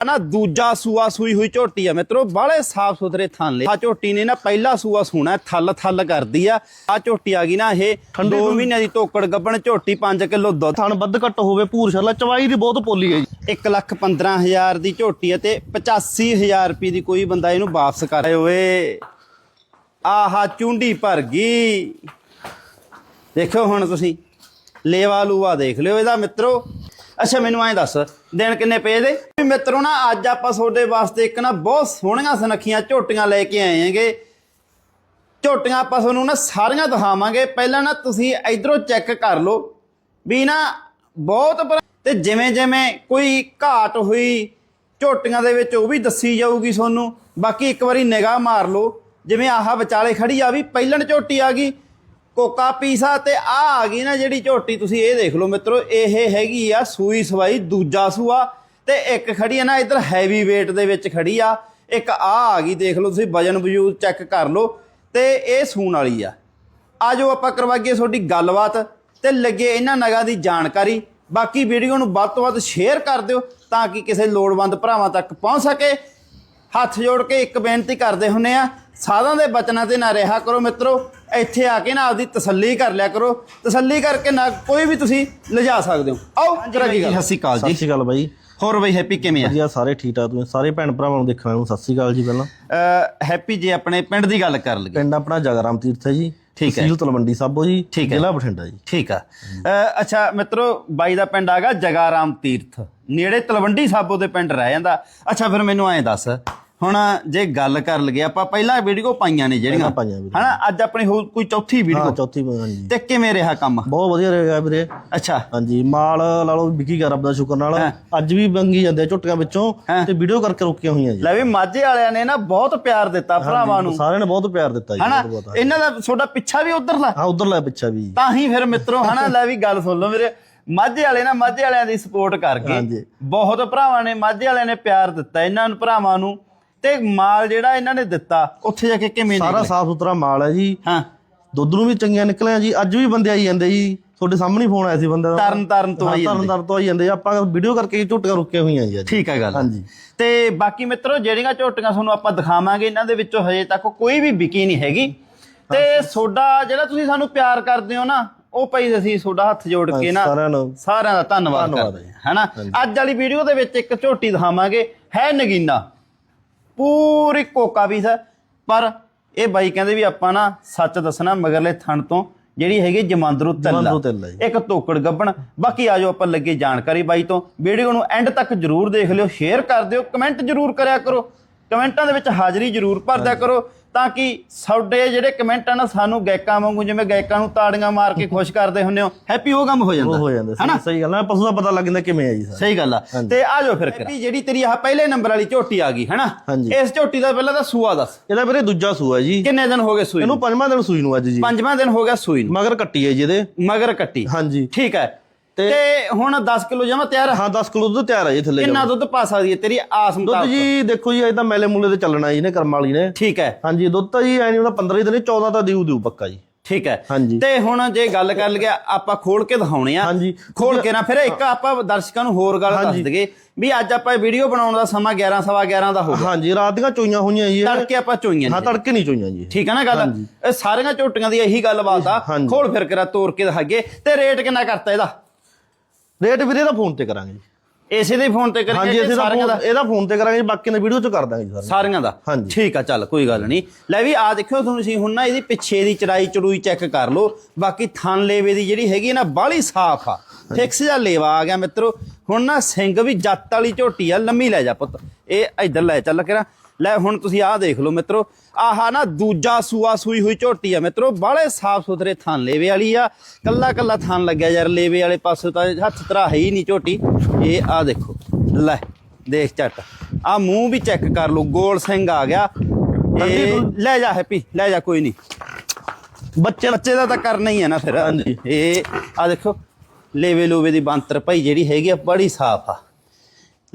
ਨਾ ਦੂਜਾ ਸੂਆ ਸੂਈ ਹੋਈ ਝੋਟੀ ਆ ਮਿੱਤਰੋ ਬਾਲੇ ਸਾਫ਼ ਸੁਥਰੇ ਥਣ ਲੈ। ਆ ਝੋਟੀ ਨੇ ਨਾ ਪਹਿਲਾ ਸੂਆ ਸੂਣਾ ਥੱਲ ਥੱਲ ਕਰਦੀ ਆ। ਆ ਝੋਟੀ ਆ ਗਈ ਨਾ ਇਹ ਠੰਡੀ 2 ਤੋਂ- ਮਹੀਨਿਆਂ ਦੀ ਤੋਕੜ ਗੱਬਣ ਝੋਟੀ 5 ਕਿਲੋ ਦੁੱਧ। ਥਣ ਵੱਧ ਘੱਟ ਹੋਵੇ ਭੂਰਸ਼ਾਲਾ ਚਵਾਈ ਦੀ ਬਹੁਤ ਪੋਲੀ ਹੈ ਜੀ। 1 ਲੱਖ 15000 ਦੀ ਝੋਟੀ ਹੈ ਤੇ 85000 ਰੁਪਏ ਦੀ ਕੋਈ ਬੰਦਾ ਇਹਨੂੰ ਵਾਪਸ ਕਰੇ ਓਏ ਆਹਾ ਚੁੰਡੀ ਭਰ ਗਈ। ਦੇਖੋ ਹੁਣ ਤੁਸੀਂ ਲੇਵਾ ਲੂਆ ਦੇਖ ਲਿਓ ਇਹਦਾ ਮਿੱਤਰੋ। ਅੱਛਾ, ਮੈਨੂੰ ਐਂ ਦੱਸ, ਦਿਨ ਕਿੰਨੇ ਪਏ ਦੇ ਵੀ ਮਿੱਤਰੋ ਨਾ, ਅੱਜ ਆਪਾਂ ਤੁਹਾਡੇ ਵਾਸਤੇ ਇੱਕ ਨਾ ਬਹੁਤ ਸੋਹਣੀਆਂ ਸੁਨੱਖੀਆਂ ਝੋਟੀਆਂ ਲੈ ਕੇ ਆਏ ਹੈਗੇ। ਝੋਟੀਆਂ ਆਪਾਂ ਤੁਹਾਨੂੰ ਨਾ ਸਾਰੀਆਂ ਦਿਖਾਵਾਂਗੇ। ਪਹਿਲਾਂ ਨਾ ਤੁਸੀਂ ਇਧਰੋਂ ਚੈੱਕ ਕਰ ਲਓ ਵੀ ਨਾ ਬਹੁਤ ਤੇ ਜਿਵੇਂ ਜਿਵੇਂ ਕੋਈ ਘਾਟ ਹੋਈ, ਝੋਟੀਆਂ ਦੇ ਵਿੱਚ ਉਹ ਵੀ ਦੱਸੀ ਜਾਊਗੀ ਤੁਹਾਨੂੰ। ਬਾਕੀ ਇੱਕ ਵਾਰੀ ਨਿਗਾਹ ਮਾਰ ਲਓ। ਜਿਵੇਂ ਆਹ ਵਿਚਾਲੇ ਖੜੀ ਆ ਵੀ ਪਹਿਲਣ ਝੋਟੀ ਆ ਗਈ ਕੋਕਾ ਪੀਸਾ ਤੇ ਆ ਆ ਗਈ ਨਾ ਜਿਹੜੀ ਝੋਟੀ ਤੁਸੀਂ ਇਹ ਦੇਖ ਲਓ ਮਿੱਤਰੋ, ਇਹ ਹੈਗੀ ਆ ਸੂਈ ਸਵਾਈ, ਦੂਜਾ ਸੂਆ ਤੇ ਇੱਕ ਖੜੀ ਆ ਨਾ ਇਧਰ ਹੈਵੀ weight ਦੇ ਵਿੱਚ ਖੜੀ ਆ। ਇੱਕ ਆ ਆ ਗਈ, ਦੇਖ ਲਓ ਤੁਸੀਂ, ਵਜਨ ਵਜੂਦ ਚੈੱਕ ਕਰ ਲਓ ਤੇ ਇਹ ਸੂਣ ਵਾਲੀ ਆ। ਆਜੋ ਆਪਾਂ ਕਰਵਾਈਏ ਤੁਹਾਡੀ ਗੱਲਬਾਤ ਤੇ ਲੱਗੇ ਇਹਨਾਂ ਨਗਾਂ ਦੀ ਜਾਣਕਾਰੀ। ਬਾਕੀ ਵੀਡੀਓ ਨੂੰ ਵੱਧ ਤੋਂ ਵੱਧ ਸ਼ੇਅਰ ਕਰ ਦਿਓ ਤਾਂ ਕਿ ਕਿਸੇ ਲੋੜਵੰਦ ਭਰਾਵਾਂ ਤੱਕ ਪਹੁੰਚ ਸਕੇ। ਹੱਥ ਜੋੜ ਕੇ ਇੱਕ ਬੇਨਤੀ ਕਰਦੇ ਹੁੰਨੇ ਆ ਸਾਧਾਂ ਦੇ ਬਚਨਾਂ ਤੇ ਨਾ ਰਿਹਾ ਕਰੋ ਮਿੱਤਰੋ ਇੱਥੇ ਆ ਕੇ ਨਾ ਆਪਦੀ ਤਸੱਲੀ ਕਰ ਲਿਆ ਕਰੋ ਤਸੱਲੀ ਕਰਕੇ ਨਾ ਕੋਈ ਵੀ ਤੁਸੀਂ ਲਿਜਾ ਸਕਦੇ ਹੋ। ਆਓ ਜਰਾ ਜੀ ਸਤਿ ਸ਼੍ਰੀ ਅਕਾਲ ਸਤਿ ਜੀ ਸ਼੍ਰੀ ਅਕਾਲ ਬਾਈ। ਹੋਰ ਬਈ ਹੈਪੀ ਕਿਵੇਂ ਆ? ਵਧੀਆ ਸਾਰੇ ਠੀਕ ਠਾਕ ਤੁਸੀਂ? ਸਾਰੇ ਭੈਣ ਭਰਾਵਾਂ ਨੂੰ ਦੇਖਣ ਨੂੰ ਸਤਿ ਸ਼੍ਰੀ ਅਕਾਲ ਜੀ ਪਹਿਲਾਂ। ਅਹ ਹੈਪੀ ਜੀ ਆਪਣੇ ਪਿੰਡ ਦੀ ਗੱਲ ਕਰ ਲਈਏ। ਪਿੰਡ ਆਪਣਾ ਜਗਰਾਮ ਤੀਰਥ ਹੈ ਜੀ। ਠੀਕ ਹੈ। ਤਹਿਸੀਲ ਤਲਵੰਡੀ ਸਾਬੋ ਜੀ। ਠੀਕ ਹੈ। ਜ਼ਿਲ੍ਹਾ ਬਠਿੰਡਾ ਜੀ। ਠੀਕ ਆ। ਅ, ਅੱਛਾ ਮਿੱਤਰੋ ਬਾਈ ਦਾ ਪਿੰਡ ਆਗਾ ਜਗਾਰਾਮ ਤੀਰਥ। ਨੇੜੇ ਤਲਵੰਡੀ ਸਾਬੋ ਦੇ ਪਿੰਡ ਰਹਿ ਜਾਂਦਾ। ਅੱਛਾ ਫਿਰ ਮੈਨੂੰ ਐਂ ਦੱਸ। ਹੁਣ ਜੇ ਗੱਲ ਕਰ ਲਗੇ ਆਪਾਂ ਪਹਿਲਾਂ ਵੀਡੀਓ ਪਾਈਆਂ ਨੇ ਜਿਹੜੀਆਂ। ਪਾਈਆਂ। ਹਨਾ ਅੱਜ ਆਪਣੀ ਹੋ ਕੋਈ ਚੌਥੀ ਹਾਂ ਵੀਡੀਓ। ਚੌਥੀ ਤੇ ਕਿਵੇਂ ਰਿਹਾ ਕੰਮ? ਬਹੁਤ ਵਧੀਆ ਰਿਹਾ ਵੀਰੇ। ਅੱਛਾ। ਹਾਂਜੀ ਮਾਲ ਲਾ ਲਓ ਵਿਕੀ ਕਰ ਰੱਬ ਦਾ ਸ਼ੁਕਰ ਨਾਲ। ਹਾਂ। ਅੱਜ ਵੀ ਬੰਗੀ ਜਾਂਦੇ ਆ ਝੁੱਟੀਆਂ ਵਿੱਚੋਂ ਹਾਂ। ਤੇ ਵੀਡੀਓ ਕਰਕੇ ਰੁਕੀਆਂ ਹੋਈਆਂ ਜੀ। ਲੈ ਵੀ ਮਾਝੇ ਵਾਲਿਆਂ ਨੇ ਨਾ ਬਹੁਤ ਪਿਆਰ ਦਿੱਤਾ ਭਰਾਵਾਂ ਨੂੰ। ਸਾਰਿਆਂ ਨੇ ਬਹੁਤ ਪਿਆਰ ਦਿੱਤਾ ਜੀ ਹਨਾ ਬਹੁਤ ਬਹੁਤ। ਇਹਨਾਂ ਦਾ ਤੁਹਾਡਾ ਪਿੱਛਾ ਵੀ ਉਧਰਲਾ। ਹਾਂ ਉਧਰ ਲੈ ਪਿੱਛਾ ਵੀ। ਤਾਂ ਹੀ ਫਿਰ ਮਿੱਤਰੋ ਹਨਾ ਲੈ ਵੀ ਗੱਲ ਸੁਣ ਲਓ ਮੇਰੇ ਮਾਝੇ ਵਾਲੇ ਨਾ ਮਾਝੇ ਵਾਲਿਆਂ ਦੀ ਸਪੋਰਟ ਕਰਕੇ। ਬਹੁਤ ਭਰਾਵਾਂ ਨੇ ਮਾਝੇ ਵਾਲਿਆਂ ਨੇ ਪਿਆਰ ਦਿੱਤਾ ਇਹਨਾਂ ਨੂੰ ਭਰਾਵਾਂ ਨੂੰ। ਤੇ ਮਾਲ ਜਿਹੜਾ ਇਹਨਾਂ ਨੇ ਦਿੱਤਾ ਉੱਥੇ ਜਾ ਕੇ ਕਿਵੇਂ ਸਾਰਾ? ਸਾਫ਼ ਸੁਥਰਾ ਮਾਲ ਹੈ ਜੀ। ਹਾਂ। ਦੁੱਧ ਨੂੰ ਵੀ ਚੰਗੀਆਂ ਨਿਕਲਿਆ ਜੀ। ਅੱਜ ਵੀ ਬੰਦੇ ਆਈ ਜਾਂਦੇ ਜੀ। ਤੁਹਾਡੇ ਸਾਹਮਣੇ ਫੋਨ ਆਇਆ ਸੀ ਬੰਦੇ ਦਾ। ਤਰਨ ਤਾਰਨ ਤੋਂ ਆਈ ਤਰਨ ਜਾਂਦੇ। ਤਾਰਨ ਤੋਂ ਆਈ ਜਾਂਦੇ ਆਪਾਂ ਵੀਡੀਓ ਕਰਕੇ ਝੁੱਟੀਆਂ ਰੁਕੀਆਂ ਹੋਈਆਂ ਜੀ ਠੀਕ ਹੈ ਗੱਲ। ਹਾਂਜੀ। ਤੇ ਬਾਕੀ ਮਿੱਤਰੋ ਜਿਹੜੀਆਂ ਝੋਟੀਆਂ ਤੁਹਾਨੂੰ ਆਪਾਂ ਦਿਖਾਵਾਂਗੇ ਇਹਨਾਂ ਦੇ ਵਿੱਚੋਂ ਹਜੇ ਤੱਕ ਕੋਈ ਵੀ ਵਿਕੀ ਨਹੀਂ ਹੈਗੀ। ਤੇ ਤੁਹਾਡਾ ਜਿਹੜਾ ਤੁਸੀਂ ਸਾਨੂੰ ਪਿਆਰ ਕਰਦੇ ਹੋ ਨਾ ਉਹ ਭਾਈ ਅਸੀਂ ਤੁਹਾਡਾ ਹੱਥ ਜੋੜ ਕੇ ਨਾ ਸਾਰਿਆਂ ਨੂੰ ਸਾਰਿਆਂ ਦਾ ਧੰਨਵਾਦ ਕਰਦੇ ਹਾਂ ਹੈਨਾ? ਅੱਜ ਵਾਲੀ ਵੀਡੀਓ ਦੇ ਵਿੱਚ ਇੱਕ ਝੋਟੀ ਦਿਖਾਵਾਂਗੇ। ਹੈ ਨਗੀਨਾ। ਪੂਰੀ ਕੋਕਾ ਪੀਸ ਹੈ ਪਰ ਇਹ ਬਾਈ ਕਹਿੰਦੇ ਵੀ ਆਪਾਂ ਨਾ ਸੱਚ ਦੱਸਣਾ ਮਗਰਲੇ ਥਣ ਤੋਂ ਜਿਹੜੀ ਹੈਗੀ ਜਮਾਂਦਰੂ ਤੱਲਾ। ਇੱਕ ਤੋਕੜ ਗੱਬਣ। ਬਾਕੀ ਆਜੋ ਆਪਾਂ ਲੱਗੇ ਜਾਣਕਾਰੀ ਬਾਈ ਤੋਂ। ਵੀਡੀਓ ਨੂੰ ਐਂਡ ਤੱਕ ਜਰੂਰ ਦੇਖ ਲਿਓ ਸ਼ੇਅਰ ਕਰ ਦਿਓ ਕਮੈਂਟ ਜਰੂਰ ਕਰਿਆ ਕਰੋ। ਕਮੈਂਟਾਂ ਦੇ ਵਿੱਚ ਹਾਜ਼ਰੀ ਜਰੂਰ ਭਰ ਦਿਆ ਕਰੋ ਤਾਂ ਕਿ ਸਾਡੇ ਜਿਹੜੇ ਕਮੈਂਟ ਆ ਨਾ ਸਾਨੂੰ ਗਾਇਕਾਂ ਵਾਂਗੂ ਜਿਵੇਂ ਗਾਇਕਾਂ ਨੂੰ ਤਾੜੀਆਂ ਮਾਰ ਕੇ ਖੁਸ਼ ਕਰਦੇ ਹੁੰਨੇ ਹੋ ਹੈਪੀ ਉਹ ਕੰਮ ਹੋ ਜਾਂਦਾ ਹੋ ਜਾਂਦੇ ਸਹੀ ਸਹੀ ਗੱਲ ਹੈ ਪਸ਼ੂ ਦਾ ਪਤਾ ਲੱਗ ਜਾਂਦਾ ਕਿਵੇਂ ਹੈ ਜੀ ਸਰ। ਸਹੀ ਗੱਲ ਆ। ਤੇ ਆ ਜਾਓ ਫਿਰ ਹੈਪੀ ਜਿਹੜੀ ਤੇਰੀ ਆਹ ਪਹਿਲੇ ਨੰਬਰ ਵਾਲੀ ਝੋਟੀ ਆ ਗਈ ਹੈਨਾ। ਇਸ ਝੋਟੀ ਦਾ ਪਹਿਲਾਂ ਤਾਂ ਸੂਆ ਦੱਸ। ਇਹਦਾ ਵੀਰੇ ਦੂਜਾ ਸੂਆ ਜੀ। ਕਿੰਨੇ ਦਿਨ ਹੋ ਗਏ ਸੂਈ ਨੂੰ? ਇਹਨੂੰ ਪੰਜਵਾਂ ਦਿਨ ਸੂਈ ਨੂੰ ਅੱਜ ਜੀ। ਪੰਜਵਾਂ ਦਿਨ ਹੋ ਗਿਆ ਸੂਈ ਨੂੰ। ਮਗਰ ਕੱਟੀ ਹੈ ਜੀ ਇਹਦੇ। ਮਗਰ ਕੱਟੀ। ਹਾਂਜੀ। ਠੀਕ ਹੈ। ਤੇ ਹੁਣ 10 ਕਿਲੋ ਜਮਾ ਤਿਆਰ ਆ? ਹਾਂ 10 ਕਿਲੋ ਦੁੱਧ ਤਿਆਰ ਹੈ ਜੀ ਥੱਲੇ ਕਿੰਨਾ ਦੁੱਧ ਪਾ ਸਕਦੀ ਹੈ ਤੇਰੀ ਆਸ ਦੁੱਧ ਮੁਤਾਬਕ ਜੀ ਦੇਖੋ ਜੀ ਇਹ ਤਾਂ ਮੈਲੇ ਮੂਲੇ ਤੇ ਚੱਲਣਾ ਜੀ ਨੇ ਕਰਮ ਵਾਲੀ ਨੇ। ਠੀਕ ਹੈ। ਹਾਂਜੀ ਦੁੱਧ ਤਾਂ ਜੀ ਐ ਨਹੀਂ ਉਹਦਾ 15 ਹੀ ਦਿਨ 14 ਤਾਂ ਦਿਉ ਦਿਉ ਪੱਕਾ ਜੀ। ਠੀਕ ਹੈ। ਹਾਂਜੀ। ਤੇ ਹੁਣ ਜੇ ਗੱਲ ਕਰ ਲਈਏ ਆਪਾਂ ਖੋਲ ਕੇ ਦਿਖਾਉਣੇ ਆ। ਹਾਂਜੀ। ਖੋਲ ਕੇ ਨਾ ਫਿਰ ਇੱਕ ਆਪਾਂ ਦਰਸ਼ਕਾਂ ਨੂੰ ਹੋਰ ਗੱਲ ਦੱਸ ਦਈਏ ਵੀ ਅੱਜ ਆਪਾਂ ਵੀਡੀਓ ਬਣਾਉਣ ਦਾ ਸਮਾਂ 11 ਸਵਾ 11 ਦਾ ਹੋ ਗਿਆ। ਹਾਂਜੀ ਰਾਤ ਦੀਆਂ ਚੋਈਆਂ ਹੋਈਆਂ ਜੀ। ਤੜਕੇ ਆਪਾਂ ਚੋਈਆਂ ਹਾਂ। ਤੜਕੇ ਨਹੀਂ ਚੋਈਆਂ ਜੀ। ਠੀਕ ਹੈ ਨਾ ਗੱਲ? ਇਹ ਸਾਰੀਆਂ ਝੋਟੀਆਂ ਦੀ ਇਹੀ ਗੱਲਬਾਤ ਆ। ਹਾਂਜੀ। ਖੋਲ ਫਿਰ ਕੇ ਤੋੜ ਕੇ ਦਿਖਾਈਏ। ਤੇ ਰੇਟ ਕਿੰਨਾ ਕਰਤਾ ਇਹਦਾ? ਰੇਟ ਵੀਰੇ ਦਾ ਫੋਨ ਤੇ ਕਰਾਂਗੇ ਜੀ। ਇਸੇ ਦੇ ਫੋਨ ਤੇ ਹਾਂਜੀ ਕਰੀਏ ਸਾਰੀਆਂ ਦਾ phone- ਇਹਦਾ ਫੋਨ ਤੇ ਕਰਾਂਗੇ ਜੀ, ਬਾਕੀ ਨੇ ਵੀਡੀਓ ਚ ਕਰ ਦਾਂਗੇ ਜੀ ਸਰ ਸਾਰੀਆਂ ਦਾ? ਹਾਂਜੀ। ਠੀਕ ਆ ਚੱਲ ਕੋਈ ਗੱਲ ਨਹੀਂ। ਲੈ ਵੀ ਆ ਦੇਖਿਓ ਤੁਹਾਨੂੰ ਸੀ ਹੁਣ ਨਾ ਇਹਦੀ ਪਿੱਛੇ ਦੀ ਚੜਾਈ ਚੜੂਈ ਚੈੱਕ ਕਰ ਲਓ। ਬਾਕੀ ਥਣ ਲੇਵੇ ਦੀ ਜਿਹੜੀ ਹੈਗੀ ਨਾ ਬਾਹਲੀ ਸਾਫ਼ ਆ। ਫਿਕਸ ਜਿਹਾ ਲੇਵਾ ਆ ਗਿਆ ਮਿੱਤਰੋ। ਹੁਣ ਨਾ ਸਿੰਘ ਵੀ ਜੱਟ ਵਾਲੀ ਝੋਟੀ ਆ ਲੰਮੀ ਲੈ ਜਾ ਪੁੱਤ। ਇਹ ਇੱਧਰ ਲੈ ਚੱਲ ਕੇ ਨਾ ਲੈ ਹੁਣ ਤੁਸੀਂ ਆਹ ਦੇਖ ਲਓ ਮਿੱਤਰੋ ਆਹਾ ਨਾ ਦੂਜਾ ਸੂਆ ਸੂਈ ਹੋਈ ਝੋਟੀ ਆ ਮਿੱਤਰੋ ਬਾਹਲੇ ਸਾਫ਼ ਸੁਥਰੇ ਥਣ ਲੇਵੇ ਵਾਲੀ ਆ ਕੱਲਾ ਕੱਲਾ ਥਣ ਲੱਗਿਆ ਯਾਰ ਲੇਵੇ ਵਾਲੇ ਪਾਸੇ ਤਾਂ ਹੱਥ ਤਰਾ ਹੈ ਹੀ ਨਹੀਂ ਝੋਟੀ। ਇਹ ਆ ਦੇਖੋ ਲੈ ਦੇਖ ਝੱਟ ਆ ਮੂੰਹ ਵੀ ਚੈੱਕ ਕਰ ਲਓ ਗੋਲ ਸਿੰਘ ਆ ਗਿਆ। ਇਹ ਲੈ ਜਾ ਹੈਪੀ ਲੈ ਜਾ ਕੋਈ ਨਹੀਂ। ਬੱਚੇ ਬੱਚੇ ਦਾ ਤਾਂ ਕਰਨਾ ਹੀ ਹੈ ਨਾ ਫਿਰ। ਹਾਂਜੀ। ਇਹ ਆ ਦੇਖੋ ਲੇਵੇ ਲੋਵੇ ਦੀ ਬੰਤਰ ਭਾਈ ਜਿਹੜੀ ਹੈਗੀ ਆ ਬੜੀ ਸਾਫ਼ ਆ।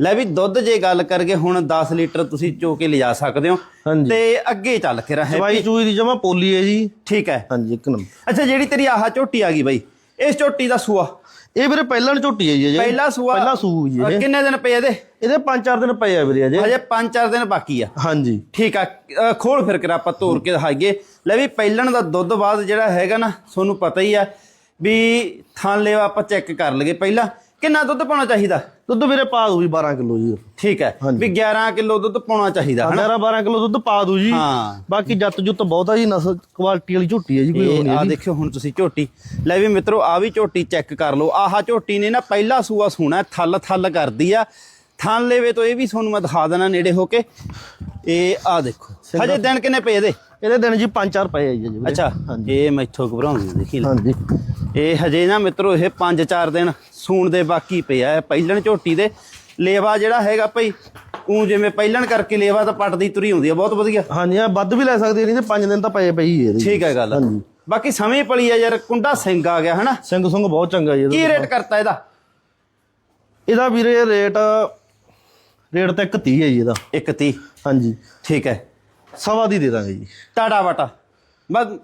ਲੈ ਵੀ ਦੁੱਧ ਜੇ ਗੱਲ ਕਰਗੇ ਹੁਣ 10 ਲੀਟਰ ਤੁਸੀਂ ਚੋ ਕੇ ਲਿਜਾ ਸਕਦੇ ਹੋ। ਹਾਂਜੀ। ਤੇ ਅੱਗੇ ਚੱਲ ਕੇ ਰਹੇ। ਦਵਾਈ ਚੂਈ ਦੀ ਜਮਾ ਪੋਲੀ ਹੈ ਜੀ। ਠੀਕ ਹੈ। ਹਾਂਜੀ ਇੱਕ ਨੰਬਰ। ਅੱਛਾ ਜਿਹੜੀ ਤੇਰੀ ਆਹ ਝੋਟੀ ਆ ਗਈ ਬਾਈ ਇਸ ਝੋਟੀ ਦਾ ਸੂਆ? ਇਹ ਵੀਰੇ ਪਹਿਲਾਂ ਨੂੰ ਝੋਟੀ ਹੈ ਜੀ। ਅਜੇ ਪਹਿਲਾ ਸੂਆ ਪਹਿਲਾ ਸੂ ਜੀ। ਇਹ ਕਿੰਨੇ ਦਿਨ ਪਏ ਇਹਦੇ? ਇਹਦੇ 5-4 ਦਿਨ ਪਏ ਆ ਵੀਰੇ ਅਜੇ। ਹਜੇ 5-4 ਦਿਨ ਬਾਕੀ ਆ। ਹਾਂਜੀ। ਠੀਕ ਆ। ਅ, ਖੋਲ ਫਿਰ ਕਰ ਆਪਾਂ ਤੋੜ ਕੇ ਦਿਖਾਈਏ। ਲੈ ਵੀ ਪਹਿਲਣ ਦਾ ਦੁੱਧ ਬਾਅਦ ਜਿਹੜਾ ਹੈਗਾ ਨਾ ਤੁਹਾਨੂੰ ਪਤਾ ਹੀ ਆ ਵੀ ਥਾਂ ਲਿਓ ਆਪਾਂ ਚੈੱਕ ਕਰ ਲਈਏ ਪਹਿਲਾਂ। ਕਿੰਨਾ ਦੁੱਧ ਪਾਉਣਾ ਚਾਹੀਦਾ? ਦੁੱਧ ਵੀਰੇ ਪਾ ਦੂ ਜੀ 12 ਕਿਲੋ ਜੀ। ਠੀਕ ਹੈ। ਵੀ 11 ਕਿਲੋ ਦੁੱਧ ਪਾਉਣਾ ਚਾਹੀਦਾ ਹਨਾ? 11 12 ਕਿਲੋ ਦੁੱਧ ਪਾ ਦੂ ਜੀ। ਹਾਂ। ਬਾਕੀ ਜੱਤ ਜੁੱਤ ਬਹੁਤ ਜੀ ਨਸਲ ਕੁਆਲਿਟੀ ਵਾਲੀ ਝੋਟੀ ਹੈ ਜੀ ਕੋਈ ਇਹ ਆ ਦੇਖਿਓ ਹੁਣ ਤੁਸੀਂ ਝੋਟੀ। ਲੈ ਵੀ ਮਿੱਤਰੋ ਆ ਵੀ ਝੋਟੀ ਚੈੱਕ ਕਰ ਲਓ। ਆਹ ਝੋਟੀ ਨੇ ਨਾ ਪਹਿਲਾ ਸੂਆ ਸੋਣਾ ਥੱਲ ਥੱਲ ਕਰਦੀ ਆ। ਥਣ ਲੈਵੇ ਤੋਂ ਇਹ ਵੀ ਤੁਹਾਨੂੰ ਮੈਂ ਦਿਖਾ ਦੇਣਾ ਨੇੜੇ ਹੋ ਕੇ। ਇਹ ਆ ਦੇਖੋ ਹਜੇ ਦਿਨ ਕਿੰਨੇ ਪਏ ਇਹਦੇ? ਇਹਦੇ ਦਿਨ ਜੀ 5-4 ਪਏ ਆ ਜੀ। ਅੱਛਾ ਇਹ ਮੈਥੋਂ ਘਬਰਾਉਂਦੀ ਦੇਖੀ। ਹਾਂਜੀ। ਇਹ ਹਜੇ ਨਾ ਮਿੱਤਰੋ ਇਹ 5-4 ਦਿਨ ਸੂਣ ਦੇ ਬਾਕੀ ਪਿਆ ਹੈ ਪਹਿਲਣ ਝੋਟੀ ਦੇ। ਲੇਵਾ ਜਿਹੜਾ ਹੈਗਾ ਭਈ ਉਹ ਜਿਵੇਂ ਪਹਿਲਣ ਕਰਕੇ ਲੇਵਾ ਤਾਂ ਪੱਟਦੀ ਤੁਰੀ ਹੁੰਦੀ ਆ ਬਹੁਤ ਵਧੀਆ। ਹਾਂਜੀ ਆ ਵੱਧ ਵੀ ਲੈ ਸਕਦੇ ਨਹੀਂ ਤੇ 5 ਦਿਨ ਤਾਂ ਪਏ ਪਈ ਇਹਦੇ ਠੀਕ ਹੈ ਗੱਲ। ਹਾਂਜੀ। ਬਾਕੀ ਸਮੇਂ ਪਲੀ ਆ ਯਾਰ ਕੁੰਡਾ ਸਿੰਘ ਆ ਗਿਆ ਹਨਾ? ਸਿੰਘ ਸੁੰਗ ਬਹੁਤ ਚੰਗਾ ਜੀ ਇਹਦਾ ਕੀ ਰੇਟ ਕਰਤਾ ਇਹਦਾ? ਇਹਦਾ ਵੀਰੇ ਰੇਟ ਰੇਟ ਤਾਂ 130 ਹੈ ਜੀ ਇਹਦਾ। 130 ਹਾਂਜੀ। ਠੀਕ ਹੈ। ਸਵਾ ਦੀ ਦੇ ਦਾਂਗੇ ਜੀ। ਟਾੜਾ ਵਾਟਾ। ਬਸ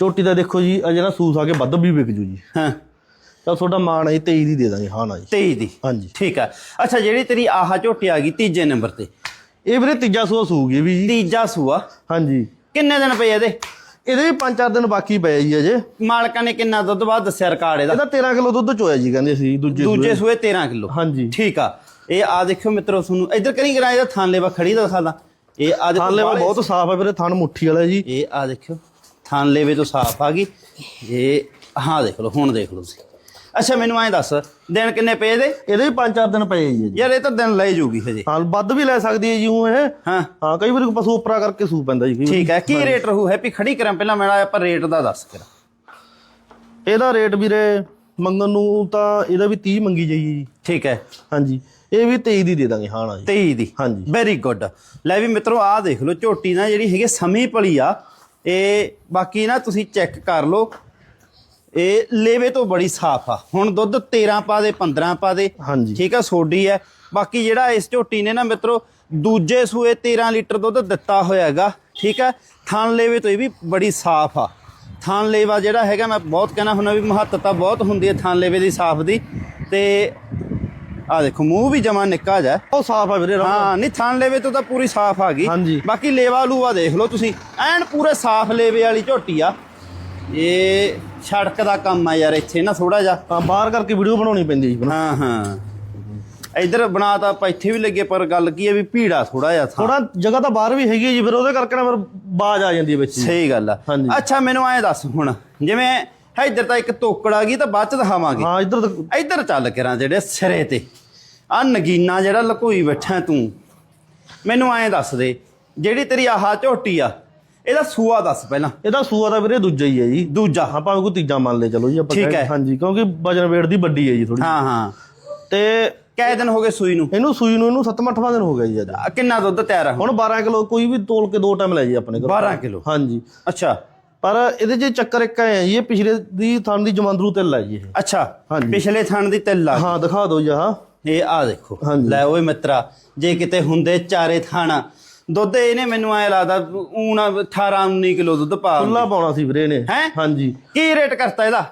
ਝੋਟੀ ਦਾ ਦੇਖੋ ਜੀ ਅਜੇ ਨਾ ਸੂਸ ਆ ਕੇ ਵੱਧ ਵੀ ਵਿਕ ਜੂ ਜੀ। ਹਾਂ। ਤਾਂ ਤੁਹਾਡਾ ਮਾਣ ਹੈ 23 ਦੀ ਦੇ ਦਾਂਗੇ ਹਾਂ ਨਾ ਜੀ। 23 ਦੀ? ਹਾਂਜੀ। ਠੀਕ ਹੈ ਅੱਛਾ ਜਿਹੜੀ ਤੇਰੀ ਆਹਾ ਝੋਟੀ ਆ ਗਈ ਤੀਜੇ ਨੰਬਰ ਤੇ। ਇਹ ਵੀਰੇ ਤੀਜਾ ਸੂਆ ਸੂਗੀ ਵੀ ਜੀ। ਤੀਜਾ ਸੂਆ? ਹਾਂਜੀ। ਕਿੰਨੇ ਦਿਨ ਪਏ ਇਹਦੇ? ਇਹਦੇ ਵੀ 5-4 ਦਿਨ ਬਾਕੀ ਪਏ ਜੀ ਅਜੇ। ਮਾਲਕਾਂ ਨੇ ਕਿੰਨਾ ਦੁੱਧ ਬਾਅਦ ਦੱਸਿਆ ਰਿਕਾਰਡ ਇਹਦਾ? ਇਹਦਾ 13 ਕਿਲੋ ਦੁੱਧ ਚੋਇਆ ਜੀ ਕਹਿੰਦੇ ਸੀ ਦੂਜੇ ਦੂਜੇ ਸੂਏ 13 ਕਿਲੋ। ਹਾਂਜੀ। ਠੀਕ ਆ। ਇਹ ਆ ਦੇਖਿਓ ਮਿੱਤਰੋ ਤੁਹਾਨੂੰ ਇੱਧਰ ਕਰੀ ਕਰਾਂ ਇਹਦਾ ਥਾਂ ਲੈਵਾ ਖੜੀ ਦਾ ਦਿਖਾਦਾ ਇਹ ਆ ਦੇਖੋ ਥਾਲੇ ਬਾਹਲੇ- ਬਹੁਤ ਸਾਫ਼ ਹੈ ਵੀਰੇ ਥਣ ਮੁੱਠੀ ਵਾਲਾ ਜੀ। ਇਹ ਆ ਦੇਖਿਓ ਥਾਂ ਲੈਵੇ ਤੋਂ ਸਾਫ਼ ਆ ਗਈ। ਇਹ ਹਾਂ ਦੇਖ ਲਓ ਹੁਣ ਦੇਖ ਲਓ ਤੁਸੀਂ। ਅੱਛਾ ਮੈਨੂੰ ਐਂ ਦੱਸ ਦਿਨ ਕਿੰਨੇ ਪਏ ਇਹਦੇ? ਇਹਦੇ ਵੀ 5-4 ਦਿਨ ਪਏ ਜੀ। ਯਾਰ ਇਹ ਤਾਂ ਦਿਨ ਲੈ ਜੂਗੀ ਹਜੇ। ਹਾਂ ਵੱਧ ਵੀ ਲੈ ਸਕਦੀ ਹੈ ਜੀ ਉਹ ਇਹ। ਹਾਂ। ਹਾਂ ਕਈ ਵਾਰੀ ਪਸ਼ੂ ਉਪਰਾ ਕਰਕੇ ਸੂ ਪੈਂਦਾ ਜੀ। ਠੀਕ ਹੈ ਕੀ ਰੇਟ ਰਹੂ? ਹੈਪੀ ਖੜੀ ਕਰਾਂ ਪਹਿਲਾਂ ਮੇਰਾ ਆਪਾਂ ਰੇਟ ਦਾ ਦੱਸ ਕਰ। ਇਹਦਾ ਰੇਟ ਵੀਰੇ ਮੰਗਣ ਨੂੰ ਤਾਂ ਇਹਦਾ ਵੀ 30 ਮੰਗੀ ਜਾਈਏ ਜੀ। ਠੀਕ ਹੈ। ਹਾਂਜੀ ਇਹ ਵੀ 23 ਦੀ ਦੇ ਦਾਂਗੇ ਹਾਂ ਨਾ ਜੀ। 23 ਦੀ। ਹਾਂਜੀ। ਵੈਰੀ ਗੁੱਡ ਲੈ ਵੀ ਮਿੱਤਰੋ ਆਹ ਦੇਖ ਲਓ ਝੋਟੀ ਨਾ ਜਿਹੜੀ ਹੈਗੀ ਸਮੀ ਪਲੀ ਆ। ਇਹ ਬਾਕੀ ਨਾ ਤੁਸੀਂ ਚੈੱਕ ਕਰ ਲਓ ਇਹ ਲੇਵੇ ਤੋਂ ਬੜੀ ਸਾਫ਼ ਆ। ਹੁਣ ਦੁੱਧ 13 ਪਾ ਦੇ 15 ਪਾ ਦੇ। ਹਾਂਜੀ। ਠੀਕ ਆ ਸੋਡੀ ਹੈ। ਬਾਕੀ ਜਿਹੜਾ ਇਸ ਝੋਟੀ ਨੇ ਨਾ ਮਿੱਤਰੋ ਦੂਜੇ ਸੂਏ 13 ਲੀਟਰ ਦੁੱਧ ਦਿੱਤਾ ਹੋਇਆ ਹੈਗਾ। ਠੀਕ ਹੈ ਥਣ ਲੇਵੇ ਤੋਂ ਇਹ ਵੀ ਬੜੀ ਸਾਫ਼ ਆ। ਥਣ ਲੇਵਾ ਜਿਹੜਾ ਹੈਗਾ ਮੈਂ ਬਹੁਤ ਕਹਿਣਾ ਹੁੰਦਾ ਵੀ ਮਹੱਤਤਾ ਬਹੁਤ ਹੁੰਦੀ ਹੈ ਥਣ ਲੇਵੇ ਦੀ ਸਾਫ਼ ਦੀ। ਤੇ ਆ ਦੇਖੋ ਮੂੰਹ ਵੀ ਜਮਾ ਨਿੱਕਾ ਜਾ ਉਹ ਸਾਫ਼ ਆ ਵੀਰੇ ਹਾਂ ਨਹੀਂ ਥਣ ਲੇਵੇ ਤੋਂ ਤਾਂ ਪੂਰੀ ਸਾਫ਼ ਆ ਗਈ। ਬਾਕੀ ਲੇਵਾ ਲੂਆ ਦੇਖ ਲਓ ਤੁਸੀਂ। ਐਨ ਪੂਰੇ ਸਾਫ਼ ਲੇਵੇ ਵਾਲੀ ਝੋਟੀ ਆ। ਇਹ ਸੜਕ ਦਾ ਕੰਮ ਆ ਯਾਰ ਇੱਥੇ ਨਾ ਥੋੜਾ ਜਿਹਾ। ਹਾਂ ਬਾਹਰ ਕਰਕੇ ਵੀਡੀਓ ਬਣਾਉਣੀ ਪੈਂਦੀ ਜੀ ਹਾਂ ਹਾਂ। ਇਧਰ ਬਣਾ ਤਾਂ ਆਪਾਂ ਇੱਥੇ ਵੀ ਲੱਗੇ ਪਰ ਗੱਲ ਕੀ ਹੈ ਵੀ ਭੀੜਾ ਥੋੜਾ ਜਿਹਾ ਥਾਂ। ਥੋੜਾ ਜਗ੍ਹਾ ਤਾਂ ਬਾਹਰ ਵੀ ਹੈਗੀ ਹੈ ਜੀ ਫਿਰ ਉਹਦੇ ਕਰਕੇ ਨਾ ਫਿਰ ਬਾਜ ਆ ਜਾਂਦੀ ਹੈ ਵਿੱਚ। ਜੀ। ਸਹੀ ਗੱਲ ਆ। ਹਾਂਜੀ। ਅੱਛਾ ਮੈਨੂੰ ਐਂ ਦੱਸ ਹੁਣ ਜਿਵੇਂ ਇੱਧਰ ਤਾਂ ਇੱਕ ਤੋਕੜ ਆ ਗਈ ਤਾਂ ਬਾਅਦ ਚ ਦਿਖਾਵਾਂਗੇ। ਹਾਂ ਇੱਧਰ ਤਾਂ ਇੱਧਰ ਚੱਲ ਕਰਾਂ ਜਿਹੜੇ ਸਿਰੇ ਤੇ। ਆ ਨਗੀਨਾ ਜਿਹੜਾ ਲਕੋਈ ਬੈਠਾ ਤੂੰ। ਮੈਨੂੰ ਐਂ ਦੱਸ ਦੇ ਜਿਹੜੀ ਤੇਰੀ ਆਹ ਝੋਟੀ ਆ ਇਹਦਾ ਸੂਆ ਦੱਸ ਪਹਿਲਾਂ। ਇਹਦਾ ਸੂਆ ਦਾ ਵੀਰੇ ਦੂਜਾ ਹੀ ਹੈ ਜੀ। ਦੂਜਾ। ਹਾਂ ਭਾਵੇਂ ਕੋਈ ਤੀਜਾ ਮੰਨ ਲੈ ਚਲੋ ਜੀ ਆਪਾਂ ਠੀਕ ਹੈ। ਹਾਂਜੀ ਕਿਉਂਕਿ ਵਜਨ ਵੇਟ ਦੀ ਵੱਡੀ ਹੈ ਜੀ ਥੋੜੀ ਹਾਂ ਹਾਂ। ਤੇ ਕੈ ਦਿਨ ਹੋ ਗਏ ਸੂਈ ਨੂੰ? ਇਹਨੂੰ ਸੂਈ ਨੂੰ ਇਹਨੂੰ 7ਵਾਂ 8ਵਾਂ ਦਿਨ ਹੋ ਗਿਆ ਜੀ ਅੱਜ। ਕਿੰਨਾ ਦੁੱਧ ਤਿਆਰ ਆ ਹੁਣ? ਹੁਣ 12 ਕਿਲੋ ਕੋਈ ਵੀ ਤੋਲ ਕੇ ਦੋ ਟਾਈਮ ਲੈ ਜੀ ਆਪਣੇ ਕੋਲ 12 ਕਿਲੋ? ਹਾਂਜੀ। ਅੱਛਾ। ਪਰ ਇਹਦੇ 'ਚ ਚੱਕਰ ਇੱਕ ਹੈ ਜੀ ਇਹ ਪਿਛਲੇ ਦੀ ਥਣ ਦੀ ਜਮਾਂਦਰੂ ਤਿਲ ਹੈ ਜੀ ਇਹ। ਅੱਛਾ। ਹਾਂਜੀ। ਪਿਛਲੇ ਥਣ ਦੀ ਤਿੱਲ ਆ। ਹਾਂ ਦਿਖਾ ਦਿਓ ਜੀ ਆਹ। ਇਹ ਆ ਦੇਖੋ। ਹਾਂਜੀ। ਲੈ ਓਏ ਮਿੱਤਰਾ ਜੇ ਕਿਤੇ ਹੁੰਦੇ ਚਾਰੇ ਥਾਣਾ ਦੁੱਧ ਇਹਨੇ ਮੈਨੂੰ ਐ ਲੱਗਦਾ ਊਣ 18 19 ਕਿਲੋ ਦੁੱਧ ਪਾ ਖੁੱਲਾ ਪਾਉਣਾ ਸੀ ਵੀਰੇ ਨੇ ਹੈਂ? ਹਾਂਜੀ। ਕੀ ਰੇਟ ਕਰਤਾ ਇਹਦਾ?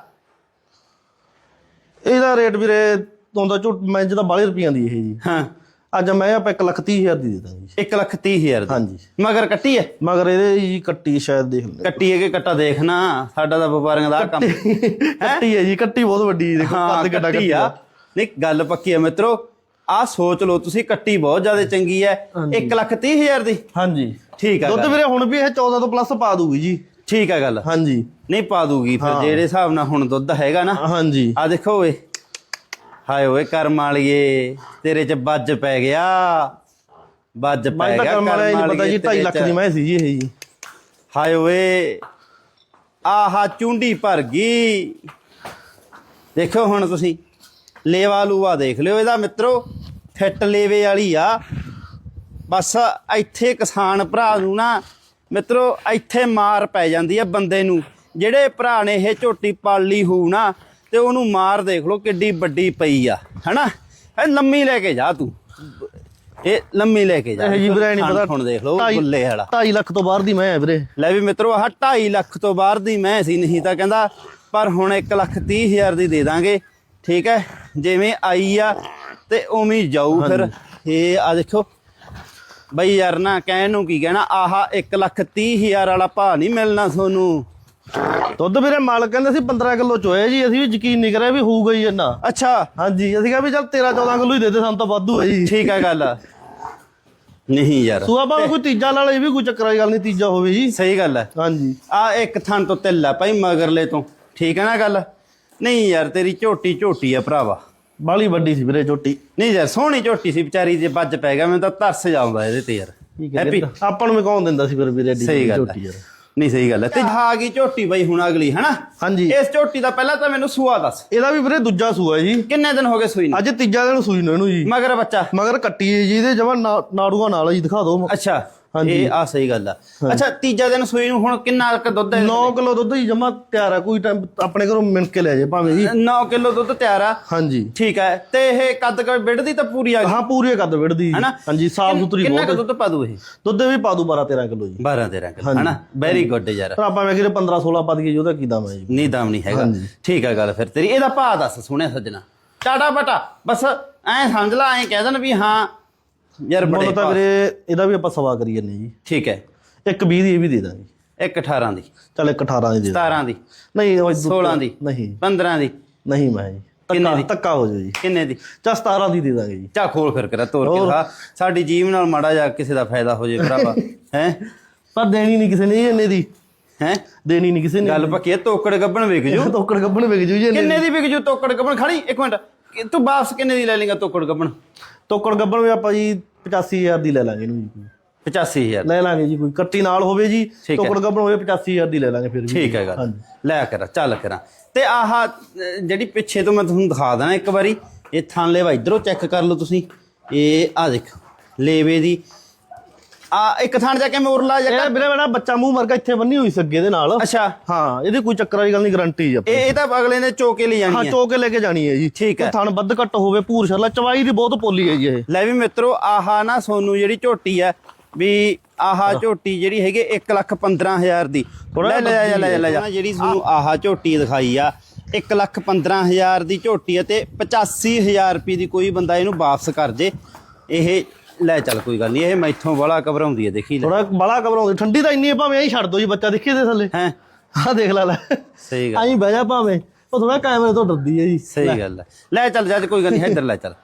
ਇਹਦਾ ਰੇਟ ਵੀਰੇ ਤੋਂਦਾ ਝੁੱਟ ਮੈਂ ਜਿਹਦਾ 12 ਰੁਪਈਆਂ ਦੀ ਇਹ ਜੀ। ਹਾਂ। ਅੱਜ ਮੈਂ ਆਪਾਂ 1 ਲੱਖ 30 ਹਜ਼ਾਰ ਦੀ ਦੇ ਦਾਂਗੇ ਜੀ। 1 ਲੱਖ 30 ਹਜ਼ਾਰ ਦੀ। ਹਾਂਜੀ। ਮਗਰ ਕੱਟੀ ਐ ਮਗਰ ਇਹਦੇ ਜੀ ਕੱਟੀ ਸ਼ਾਇਦ ਦੇਖ ਲੈ ਕੱਟੀ ਹੈ ਕਿ ਕੱਟਾ ਦੇਖਣਾ ਸਾਡਾ ਤਾਂ ਵਪਾਰੀਆਂ ਦਾ ਆਹ ਕੰਮ। ਕੱਟੀ ਹੈ? ਜੀ ਕੱਟੀ ਬਹੁਤ ਵੱਡੀ ਦੇਖੋ ਹਾਂ ਗੱਡਾ ਕੱਟੀ ਆ। ਨਹੀਂ ਗੱਲ ਪੱਕੀ ਆ ਮਿੱਤਰੋ। ਆ ਸੋਚ ਲਓ ਤੁਸੀਂ ਕੱਟੀ ਬਹੁਤ ਜ਼ਿਆਦਾ ਚੰਗੀ ਐ। 1 ਲੱਖ 30 ਹਜ਼ਾਰ ਦੀ। ਹਾਂਜੀ। ਠੀਕ ਆ ਦੁੱਧ। ਵੀਰੇ ਹੁਣ ਵੀ ਇਹ 14 ਤੋਂ ਪਲੱਸ ਪਾ ਦੂਗੀ ਜੀ। ਠੀਕ ਆ ਗੱਲ। ਹਾਂਜੀ। ਨਹੀਂ ਪਾ ਦੂਗੀ ਫਿਰ ਜਿਹੜੇ ਹਿਸਾਬ ਨਾਲ ਹੁਣ ਦੁੱਧ ਹੈਗਾ ਨਾ। ਹਾਂਜੀ। ਆ ਦੇਖੋ ਓਏ। ਹਾਏ ਓਏ ਕਰਮ ਵਾਲੀਏ ਤੇਰੇ ਚ ਵੱਜ ਪੈ ਗਿਆ। ਵੱਜ ਮੈਂ ਪੈ ਗਿਆ ਕੰਮ ਵਾਲਾ ਹੀ ਨਹੀਂ ਪਤਾ ਜੀ 2.5 ਤੇਰੇ ਲੱਖ। ਦੀ ਮੈਂ ਸੀ ਜੀ ਇਹ। ਜੀ ਹਾਏ ਓਏ ਆਹਾ ਚੁੰਡੀ ਭਰ ਗਈ। ਦੇਖੋ ਹੁਣ ਤੁਸੀਂ ਲੇਵਾ ਲੂਆ ਦੇਖ ਲਿਓ ਇਹਦਾ ਮਿੱਤਰੋ। ਫਿੱਟ ਲੇਵੇ ਵਾਲੀ ਆ। ਬਸ ਇੱਥੇ ਕਿਸਾਨ ਭਰਾ ਨੂੰ ਨਾ ਮਿੱਤਰੋ ਇੱਥੇ ਮਾਰ ਪੈ ਜਾਂਦੀ ਆ ਬੰਦੇ ਨੂੰ। ਜਿਹੜੇ ਭਰਾ ਨੇ ਇਹ ਝੋਟੀ ਪਾਲੀ ਹੋਊ ਨਾ ਤੇ ਉਹਨੂੰ ਮਾਰ ਦੇਖ ਲਓ ਕਿੱਡੀ ਵੱਡੀ ਪਈ ਆ ਹਨਾ? ਇਹ ਲੰਮੀ ਲੈ ਕੇ ਜਾ ਤੂੰ। ਇਹ ਲੰਮੀ ਲੈ ਕੇ ਜਾ। ਇਹ ਜੀ ਵੀਰੇ ਨਹੀਂ ਪਤਾ। ਹੁਣ ਦੇਖ ਲਓ ਗੁੱਲੇ ਵਾਲਾ। 2.5 ਲੱਖ ਤੋਂ ਬਾਹਰ ਦੀ ਮੈਂ ਵੀਰੇ। ਲੈ ਵੀ ਮਿੱਤਰੋ ਆਹ 2.5 ਲੱਖ ਤੋਂ ਬਾਹਰ ਦੀ ਮੈਂ ਸੀ ਨਹੀਂ ਤਾਂ ਕਹਿੰਦਾ ਪਰ ਹੁਣ 1 ਲੱਖ 30 ਹਜ਼ਾਰ ਦੀ ਦੇ ਦਾਂਗੇ। ਠੀਕ ਹੈ? ਜਿਵੇਂ ਆਈ ਆ ਤੇ ਉਵੇਂ ਹੀ ਜਾਊ ਫਿਰ। ਇਹ ਆ ਦੇਖੋ ਬਈ ਯਾਰ ਨਾ ਕਹਿਣ ਨੂੰ ਕੀ ਕਹਿਣਾ ਆਹਾ 1 ਲੱਖ 30 ਹਜ਼ਾਰ ਵਾਲਾ ਭਾਅ ਨਹੀਂ ਮਿਲਣਾ ਤੁਹਾਨੂੰ। ਦੁੱਧ ਵੀਰੇ ਮਾਲਕ ਕਹਿੰਦੇ ਸੀ 15 ਕਿਲੋ ਚੋਇਆ ਜੀ ਅਸੀਂ ਵੀ ਯਕੀਨ ਨਹੀਂ ਕਰਿਆ ਵੀ ਹੋਊਗਾ ਹੀ ਇੰਨਾ। ਅੱਛਾ। ਹਾਂਜੀ ਅਸੀਂ ਕਿਹਾ ਵੀ ਚੱਲ 13 14 ਕਿਲੋ ਹੀ ਦੇ ਦੇ ਸਾਨੂੰ ਤਾਂ ਵਾਧੂ ਹੈ ਜੀ। ਠੀਕ ਹੈ ਗੱਲ ਨਹੀਂ ਯਾਰ। ਸੂਆ ਭਾਵੇਂ ਕੋਈ ਤੀਜਾ ਨਾਲ ਇਹ ਵੀ ਕੋਈ ਚੱਕਰ ਵਾਲੀ ਗੱਲ ਨਹੀਂ ਤੀਜਾ ਹੋਵੇ ਜੀ। ਸਹੀ ਗੱਲ ਹੈ ਹਾਂਜੀ। ਆ ਇੱਕ ਥਣ ਤੋਂ ਤਿੱਲ ਆ ਭਾਈ ਮਗਰਲੇ ਤੋਂ। ਠੀਕ ਹੈ ਨਾ ਗੱਲ? ਨਹੀਂ ਯਾਰ ਤੇਰੀ ਝੋਟੀ ਝੋਟੀ ਆ ਭਰਾਵਾ। ਬਾਲੀ ਵੱਡੀ ਸੀ ਵੀਰੇ ਝੋਟੀ ਨਹੀਂ ਯਾਰ ਸੋਹਣੀ ਝੋਟੀ ਸੀ ਵਿਚਾਰੀ ਜੇ ਵੱਜ ਪੈ ਗਿਆ ਮੈਨੂੰ ਤਾਂ ਤਰਸ ਜਾਉਂਦਾ ਇਹਦੇ ਤੇ ਯਾਰ। ਹੈਪੀ। ਆਪਾਂ ਨੂੰ ਵੀ ਕੌਣ ਦਿੰਦਾ ਸੀ ਫਿਰ ਵੀਰੇ ਸਹੀ ਗੱਲ ਝੋਟੀ ਯਾਰ? ਨਹੀਂ ਸਹੀ ਗੱਲ ਹੈ। ਤੇ ਆ ਗਈ ਝੋਟੀ ਬਈ ਹੁਣ ਅਗਲੀ ਹਨਾ? ਹਾਂਜੀ। ਇਸ ਝੋਟੀ ਦਾ ਪਹਿਲਾਂ ਤਾਂ ਮੈਨੂੰ ਸੂਆ ਦੱਸ। ਇਹਦਾ ਵੀ ਵੀਰੇ ਦੂਜਾ ਸੂਆ ਹੈ ਜੀ। ਕਿੰਨੇ ਦਿਨ ਹੋ ਗਏ ਸੂਈ ਨੂੰ? ਅੱਜ ਤੀਜਾ ਦਿਨ ਸੂਈ ਨੂੰ ਇਹਨੂੰ ਜੀ। ਮਗਰ ਬੱਚਾ। ਮਗਰ ਕੱਟੀ ਜੀ ਇਹਦੇ ਜਮਾ ਨਾੜੂਆਂ ਨਾਲ ਜੀ ਦਿਖਾ ਦਿਓ। ਅੱਛਾ। ਇਹ ਆ ਸਹੀ ਗੱਲ ਆ। ਅੱਛਾ ਤੀਜਾ ਦਿਨ ਸੂਈ ਨੂੰ ਹੁਣ ਕਿੰਨਾ ਕੁ ਦੁੱਧ ਹੈ? 9 ਕਿਲੋ ਦੁੱਧ ਹੀ ਜਮਾ ਤਿਆਰ ਆ ਕੋਈ ਟਾਈਮ ਆਪਣੇ ਘਰੋਂ ਮਿਣ ਕੇ ਲੈ ਜਾਏ ਭਾਵੇਂ ਜੀ। 9 ਕਿਲੋ ਦੁੱਧ ਤਿਆਰ ਆ। ਹਾਂਜੀ। ਠੀਕ ਹੈ ਤੇ ਇਹ ਕੱਦ ਕ ਬਿੜਦੀ ਤਾਂ ਪੂਰੀ ਆ ਗਈ? ਹਾਂ ਪੂਰੀ ਕੱਦ ਵਿੜਦੀ? ਹਾਂਜੀ ਸਾਫ਼ ਸੁਥਰੀ ਕਿੰਨਾ ਬਹੁਤ। ਦੁੱਧ ਪਾ ਦੂ ਇਹ? ਦੁੱਧ ਵੀ ਪਾ ਦੂ 12 13 ਕਿਲੋ ਜੀ। 12 13 ਕਿਲੋ ਹਨਾ? ਵੈਰੀ ਗੁੱਡ ਯਾਰ। ਪਰ ਆਪਾਂ ਵੇਖੇ 15 16 ਪਾ ਦਈਏ ਜੀ ਉਹਦਾ ਕੀ ਦਾਮ ਹੈ ਜੀ? ਨਹੀਂ ਦਮ ਨਹੀਂ ਹੈਗਾ। ਠੀਕ ਹੈ ਗੱਲ ਫਿਰ ਤੇਰੀ। ਇਹਦਾ ਭਾਅ ਦੱਸ ਸੁਣਿਆ ਸੱਜਣਾ। ਟਾਟਾ ਬਟਾ ਬਸ ਐ ਸਮਝ ਲਾ ਐ ਕਹਿ ਦੇਣ ਵੀ ਹਾਂ ਯਾਰ ਬੜੇ ਮੁੱਲ ਤਾਂ ਵੀਰੇ ਇਹਦਾ ਵੀ ਆਪਾਂ ਸਵਾ ਕਰੀ ਜੰਨੇ ਜੀ। ਠੀਕ ਹੈ। ਇੱਕ 20 ਦੀ ਇਹ ਵੀ ਦੇ ਦਾਂਗੇ। ਇੱਕ 18 ਦੀ। ਚੱਲ ਇੱਕ 18 ਦੀ ਦੇ ਦਾਂਗੇ। 17 ਦੀ। ਨਹੀਂ ਉਹ 16 ਦੀ। ਨਹੀਂ। 15 ਦੀ। ਨਹੀਂ ਮੈਂ ਜੀ। ਕਿੰਨੇ ਧੱਕਾ ਧੱਕਾ ਹੋ ਜਾਊ ਜੀ। ਕਿੰਨੇ ਦੀ? ਚਾ 17 ਦੀ ਦੇ ਦਾਂਗੇ ਜੀ। ਚਾ ਖੋਲ ਫਿਰ ਕਰਾ ਤੋਰ ਕੇ ਖਾ। ਸਾਡੀ ਜੀਵ ਨਾਲ ਮਾੜਾ ਜਾ ਕਿਸੇ ਦਾ ਫਾਇਦਾ ਹੋ ਜੇ ਭਰਾਵਾ ਹੈ? ਪਰ ਦੇਣੀ ਨਹੀਂ ਕਿਸੇ ਨੇ ਜੀ ਇੰਨੇ ਦੀ। ਹੈ? ਦੇਣੀ ਨਹੀਂ ਕਿਸੇ ਨੇ ਗੱਲ ਪੱਕੀ ਹੈ, ਤੋਕੜ ਗੱਬਣ ਵਿਕ ਜੂ। ਤੋਕੜ ਗੱਬਣ ਵਿਕ ਜੂ ਜੀ ਇੰਨੇ ਕਿੰਨੇ ਦੀ। ਵਿਕ ਜੂ ਤੋਕੜ ਗੱਬਣ? ਖੜੀ ਇੱਕ ਮਿੰਟ। ਕਿ- ਤੂੰ ਵਾਪਸ ਕਿੰਨੇ ਦੀ ਲੈ ਲੇਗਾ ਤੋਕੜ ਗੱਬਣ? ਤੋਕੜ ਗੱਬਣ ਵੀ ਆਪਾਂ ਜੀ 85000 ਦੀ ਲੈ ਲਾਂਗੇ ਇਹਨੂੰ ਜੀ। 85000 ਲੈ ਲਾਂਗੇ ਜੀ ਕੋਈ। ਕੱਟੀ ਨਾਲ ਹੋਵੇ ਜੀ। ਤੋਕੜ ਗੱਬਣ ਹੋਵੇ 85000 ਦੀ ਲੈ ਲਾਂਗੇ ਫਿਰ ਵੀ ਠੀਕ ਹੈ ਗੱਲ। ਲੈ ਕਰ ਚੱਲ ਕਰਾਂ। ਤੇ ਆਹ ਜਿਹੜੀ ਪਿੱਛੇ ਤੋਂ ਮੈਂ ਤੁਹਾਨੂੰ ਦਿਖਾ ਦਾਂ ਇੱਕ ਵਾਰੀ ਇਹ ਥਾਂਲੇ ਵਾ ਇਧਰੋਂ ਚੈੱਕ ਕਰ ਲਓ ਤੁਸੀਂ। ਇਹ ਆ ਦੇਖੋ ਲੇਵੇ ਦੀ ਆ ਇੱਕ ਥਾਂ ਜਾ ਕੇ ਮੋਰ ਲਾ ਜਾ ਇਹ ਵੀਰੇ ਬਣਾ ਬੱਚਾ ਮੂੰਹ ਮਰਗਾ ਇੱਥੇ ਬੰਨੀ ਹੋਈ ਸੀ ਅੱਗੇ ਦੇ ਨਾਲ। ਅੱਛਾ। ਹਾਂ ਇਹਦੀ ਕੋਈ ਚੱਕਰ ਵਾਲੀ ਗੱਲ ਨਹੀਂ ਗਾਰੰਟੀ ਆਪਾਂ ਇਹ ਇਹ ਤਾਂ ਅਗਲੇ ਨੇ ਚੋਕੇ ਲਈ ਹਾਂ ਜਾਣੀ ਹੈ ਚੋ ਕੇ ਲੈ ਕੇ ਜਾਣੀ ਹੈ ਜੀ। ਠੀਕ ਹੈ। ਥਣ ਵੱਧ ਘੱਟ ਹੋਵੇ ਪੂਰ ਛਰਲਾ ਚਵਾਈ ਦੀ ਬਹੁਤ ਪੋਲੀ ਹੈ ਜੀ ਇਹ। ਲੈ ਵੀ ਮਿੱਤਰੋ ਆਹਾ ਨਾ ਸੋਨੂੰ ਜਿਹੜੀ ਝੋਟੀ ਹੈ ਵੀ ਆਹਾ ਝੋਟੀ ਜਿਹੜੀ ਹੈਗੀ 1 ਲੱਖ 15000 ਦੀ। ਲੈ ਲੈ ਜਾ ਲੈ ਜਾ ਲੈ ਜਾ ਜਿਹੜੀ ਤੁਹਾਨੂੰ ਆਹਾ ਝੋਟੀ ਦਿਖਾਈ ਆ। 1 ਲੱਖ 15000 ਦੀ ਝੋਟੀ ਹੈ ਤੇ 85000 ਰੁਪਏ ਦੀ ਕੋਈ ਬੰਦਾ ਇਹਨੂੰ ਵਾਪਸ ਕਰ ਜੇ। ਇਹ ਲੈ ਚੱਲ ਕੋਈ ਗੱਲ ਨਹੀਂ ਇਹ ਮੈਥੋਂ ਬੜਾ ਘਬਰਾਉਂਦੀ ਹੈ ਦੇਖੀ ਲੈ। ਥੋੜਾ ਬੜਾ ਘਬਰਾਉਂਦੀ ਠੰਡੀ ਤਾਂ ਇੰਨੀ ਹੈ ਭਾਵੇਂ ਐਂ ਛੱਡ ਦੋ ਜੀ ਬੱਚਾ ਦੇਖੀ ਦੇ ਥੱਲੇ। ਹੈ? ਆਹ ਦੇਖ ਲੈ ਲੈ। ਸਹੀ ਗੱਲ ਐਂ ਬਹਿ ਜਾ ਭਾਵੇਂ ਉਹ ਥੋੜਾ ਕੈਮਰੇ ਤੋਂ ਡਰਦੀ ਹੈ ਜੀ। ਸਹੀ ਗੱਲ ਹੈ ਲੈ ਚੱਲ ਜੱਜ ਕੋਈ ਗੱਲ ਨਹੀਂ ਇੱਧਰ ਲੈ ਚੱਲ।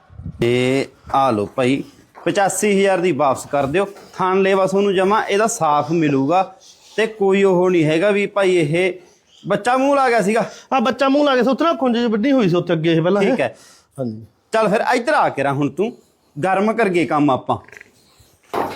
ਇਹ ਆ ਲੋ ਭਾਈ 85000 ਦੀ ਵਾਪਸ ਕਰ ਦਿਓ। ਥਾਨ ਲੇਵਾ ਤੁਹਾਨੂੰ ਜਮਾ ਇਹਦਾ ਸਾਫ਼ ਮਿਲੂਗਾ। ਤੇ ਕੋਈ ਉਹ ਨਹੀਂ ਹੈਗਾ ਵੀ ਭਾਈ ਇਹ ਬੱਚਾ ਮੂੰਹ ਲਾ ਗਿਆ ਸੀਗਾ। ਆ ਬੱਚਾ ਮੂੰਹ ਲਾ ਕੇ ਸੋਤਰਾ ਖੁੰਝ ਚ ਵੱਡੀ ਹੋਈ ਸੀ ਉੱਥੇ ਅੱਗੇ ਇਹ ਪਹਿਲਾਂ ਠੀਕ ਹੈ। ਹਾਂਜੀ। ਚੱਲ ਫਿਰ ਇੱਧਰ ਆ ਕੇ ਰਾ ਹੁਣ ਤੂੰ। ਗਰਮ ਕਰ ਗਏ ਕੰਮ ਆਪਾਂ।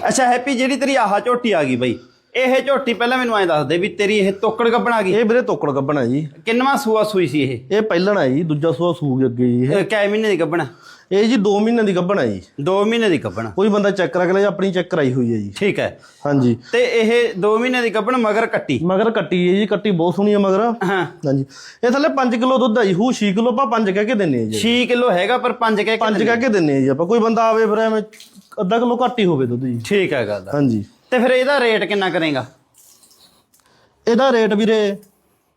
ਅੱਛਾ ਹੈਪੀ ਜਿਹੜੀ ਤੇਰੀ ਆਹ ਝੋਟੀ ਆ ਗਈ ਬਈ। ਇਹ ਝੋਟੀ ਪਹਿਲਾਂ ਮੈਨੂੰ ਐਂ ਦੱਸ ਦੇ ਵੀ ਤੇਰੀ ਇਹ ਤੋਕੜ ਗੱਬਣ ਆ ਗਈ ਇਹ ਵੀਰੇ ਤੋਕੜ ਗੱਬਣਾ ਜੀ। ਕਿੰਨਵਾਂ ਸੂਆ ਸੂਈ ਸੀ ਇਹ? ਇਹ ਪਹਿਲਣਾ ਜੀ ਦੂਜਾ ਸੂਆ ਸੂਗ ਅੱਗੇ ਜੀ ਇਹ। ਕੈ ਮਹੀਨੇ ਦੀ ਗੱਬਣ? ਇਹ ਜੀ 2 ਮਹੀਨੇ ਦੀ ਗੱਬਣਾ ਜੀ। 2 ਮਹੀਨੇ ਦੀ ਗੱਬਣ। ਕੋਈ ਬੰਦਾ ਚੈੱਕ ਕਰਾ ਕੇ ਆਪਣੀ ਚੈੱਕ ਕਰਾਈ ਹੋਈ ਹੈ ਜੀ। ਠੀਕ ਹੈ। ਹਾਂਜੀ। ਤੇ ਇਹ 2 ਮਹੀਨੇ ਦੀ ਗੱਬਣ ਮਗਰ ਕੱਟੀ? ਮਗਰ ਕੱਟੀ ਹੈ ਜੀ ਕੱਟੀ ਬਹੁਤ ਸੋਹਣੀ ਹੈ ਮਗਰ। ਹਾਂ। ਹਾਂਜੀ। ਇਹ ਥੱਲੇ 5 ਕਿਲੋ ਦੁੱਧ ਹੈ ਜੀ ਹੂ 6 ਕਿਲੋ ਆਪਾਂ 5 ਕਹਿ ਕੇ ਦਿੰਨੇ ਆ ਜੀ। 6 ਕਿਲੋ ਹੈਗਾ ਪਰ 5 ਕਹਿ ਕੇ 5 ਕਹਿ ਕੇ ਦਿੰਨੇ ਆ ਜੀ ਆਪਾਂ। ਕੋਈ ਬੰਦਾ ਆਵੇ ਫਿਰ ਐਵੇਂ ਅੱਧਾ ਕਿਲੋ ਘੱਟ ਹੀ ਹੋਵੇ ਦੁੱਧ ਜੀ। ਠੀਕ ਹੈ ਗੱਲ ਹਾਂਜੀ। ਤੇ ਫਿਰ ਇਹਦਾ ਰੇਟ ਕਿੰਨਾ ਕਰੇਗਾ? ਇਹਦਾ ਰੇਟ ਵੀਰੇ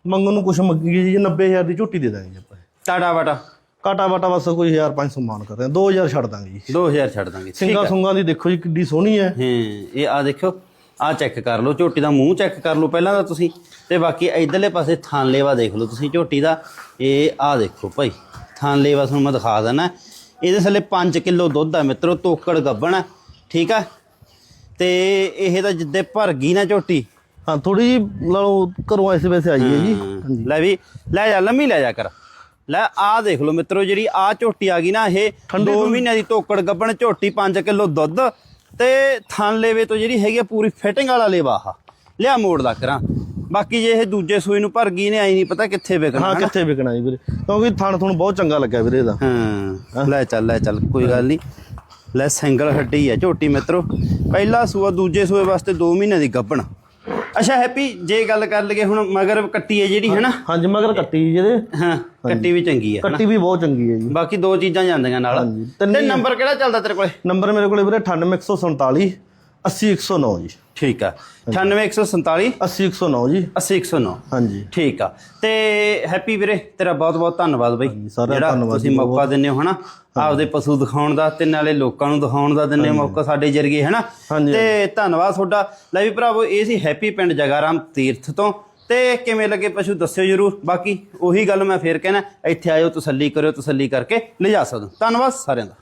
ਮੰਗਣ ਨੂੰ ਕੁਛ ਮੰਗੀ ਜੀ 90000 ਦੀ ਝੋਟੀ ਦੇ ਦਾਂਗੇ ਆਪਾਂ। ਟਾਟਾ ਵਾਟਾ? ਕਾਟਾ ਬਾਟਾ ਬਸ ਕੋਈ 1500 ਮਾਨ ਕਰਦੇ ਆ 2000 ਛੱਡ ਦਾਂਗੇ ਜੀ। 2000 ਛੱਡ ਦਾਂਗੇ ਠੀਕ ਸਿੰਗਾ ਦੀ ਦੇਖੋ ਜੀ ਕਿੱਡੀ ਸੋਹਣੀ ਹੈ। ਹਾਂ ਇਹ ਆ ਦੇਖੋ ਆ ਚੈੱਕ ਕਰ ਲਓ ਝੋਟੀ ਦਾ ਮੂੰਹ ਚੈੱਕ ਕਰ ਲਓ ਪਹਿਲਾਂ ਤਾਂ ਤੁਸੀਂ। ਤੇ ਬਾਕੀ ਇਧਰਲੇ ਪਾਸੇ ਥਾਨ ਲੇਵਾ ਦੇਖ ਲਓ ਤੁਸੀਂ ਝੋਟੀ ਦਾ। ਇਹ ਆ ਦੇਖੋ ਭਾਈ ਥਾਨ ਲੇਵਾ ਤੁਹਾਨੂੰ ਮੈਂ ਦਿਖਾ ਦਿੰਦਾ। ਇਹਦੇ ਥੱਲੇ 5 ਕਿਲੋ ਦੁੱਧ ਆ ਮਿੱਤਰੋ ਤੋਕੜ ਗੱਬਣ ਠੀਕ ਆ? ਤੇ ਇਹ ਤਾਂ ਜਿੱਦੇ ਭਰ ਗਈ ਨਾ ਝੋਟੀ। ਹਾਂ ਥੋੜੀ ਜੀ ਲਓ ਘਰੋਂ ਐਸੇ ਵੈਸੇ ਆਈ ਹੈ। ਜੀ ਲੈ ਵੀ ਲੈ ਜਾ ਲੰਮੀ ਲੈ ਜਾ ਕਰ। ਲੈ ਆ ਦੇਖ ਲਓ ਮਿੱਤਰੋ ਜਿਹੜੀ ਆ ਝੋਟੀ ਆ ਗਈ ਨਾ ਇਹ 2 ਮਹੀਨਿਆਂ ਦੀ ਤੋਕੜ ਗੱਬਣ ਝੋਟੀ 5 ਕਿਲੋ ਦੁੱਧ। ਤੇ ਥਣ ਲੇਵੇ ਤੋਂ ਜਿਹੜੀ ਹੈਗੀ ਪੂਰੀ ਫਿਟਿੰਗ ਵਾਲਾ ਲੇਵਾ ਆ ਲਿਆ ਮੋੜ ਦਾ ਕਰਾਂ। ਬਾਕੀ ਜੇ ਇਹ ਦੂਜੇ ਸੂਈ ਨੂੰ ਭਰ ਗਈ ਨੇ ਆਈ ਨਹੀਂ ਪਤਾ ਕਿੱਥੇ ਵਿਕਣਾ ਹਾਂ ਕਿੱਥੇ ਵਿਕਣਾ ਜੀ ਵੀਰੇ। ਕਿਉਂਕਿ ਥਣ ਤੁਹਾਨੂੰ ਬਹੁਤ ਚੰਗਾ ਲੱਗਿਆ ਵੀਰੇ ਇਹਦਾ। ਹਾਂ। ਲੈ ਚੱਲ ਲੈ ਚੱਲ ਕੋਈ ਗੱਲ ਨਹੀਂ। ਲੈ ਸਿੰਗਲ ਹੱਡੀ ਆ ਝੋਟੀ ਮਿੱਤਰੋ। ਪਹਿਲਾ ਸੂਆ ਦੂਜੇ ਸੂਏ ਵਾਸਤੇ 2 ਮਹੀਨੇ ਦੀ ਗੱਬਣ ਅੱਛਾ ਹੈਪੀ ਜੇ ਗੱਲ ਕਰ ਲਈਏ ਹੁਣ ਮਗਰ ਕੱਟੀ ਹੈ ਜਿਹੜੀ ਹੈਨਾ? ਹਾਂਜੀ ਮਗਰ ਕੱਟੀ ਜੀ ਇਹਦੇ। ਹਾਂ ਕੱਟੀ ਵੀ ਚੰਗੀ ਹੈ ਕੱਟੀ ਵੀ ਬਹੁਤ ਚੰਗੀ ਹੈ ਜੀ। ਬਾਕੀ ਦੋ ਚੀਜ਼ਾਂ ਜਾਂਦੀਆਂ ਨਾਲ। ਤੇ ਨੰਬਰ ਕਿਹੜਾ ਚੱਲਦਾ ਤੇਰੇ ਕੋਲੇ? ਨੰਬਰ ਮੇਰੇ ਕੋਲੇ ਵੀਰੇ 98147 80 109 ਜੀ। ਠੀਕ ਆ। 98147 80 109 ਜੀ। 80109 ਹਾਂਜੀ। ਠੀਕ ਆ। ਤੇ ਹੈਪੀ ਵੀਰੇ ਤੇਰਾ ਬਹੁਤ ਬਹੁਤ ਧੰਨਵਾਦ ਬਈ। ਜਿਹੜਾ ਤੁਸੀਂ ਮੌਕਾ ਦਿੰਦੇ ਹੋ ਹਨਾ? ਆਪਦੇ ਪਸ਼ੂ ਦਿਖਾਉਣ ਦਾ ਤੇ ਨਾਲੇ ਲੋਕਾਂ ਨੂੰ ਦਿਖਾਉਣ ਦਾ ਦਿੰਦੇ ਮੌਕਾ ਸਾਡੇ ਜਰੀਏ ਹਨਾ? ਤੇ ਧੰਨਵਾਦ ਤੁਹਾਡਾ। ਲੈ ਵੀ ਭਰਾਵੋ ਇਹ ਸੀ ਹੈਪੀ ਪਿੰਡ ਜਗਾਰਾਮ ਤੀਰਥ ਤੋਂ। ਤੇ ਕਿਵੇਂ ਲੱਗੇ ਪਸ਼ੂ ਦੱਸਿਓ ਜਰੂਰ। ਬਾਕੀ ਉਹੀ ਗੱਲ ਮੈਂ ਫੇਰ ਕਹਿਣਾ ਇੱਥੇ ਆਇਓ ਤਸੱਲੀ ਕਰਿਓ ਤਸੱਲੀ ਕਰਕੇ ਲਿਜਾ ਸਕਦੇ। ਧੰਨਵਾਦ ਸਾਰਿਆਂ ਦਾ।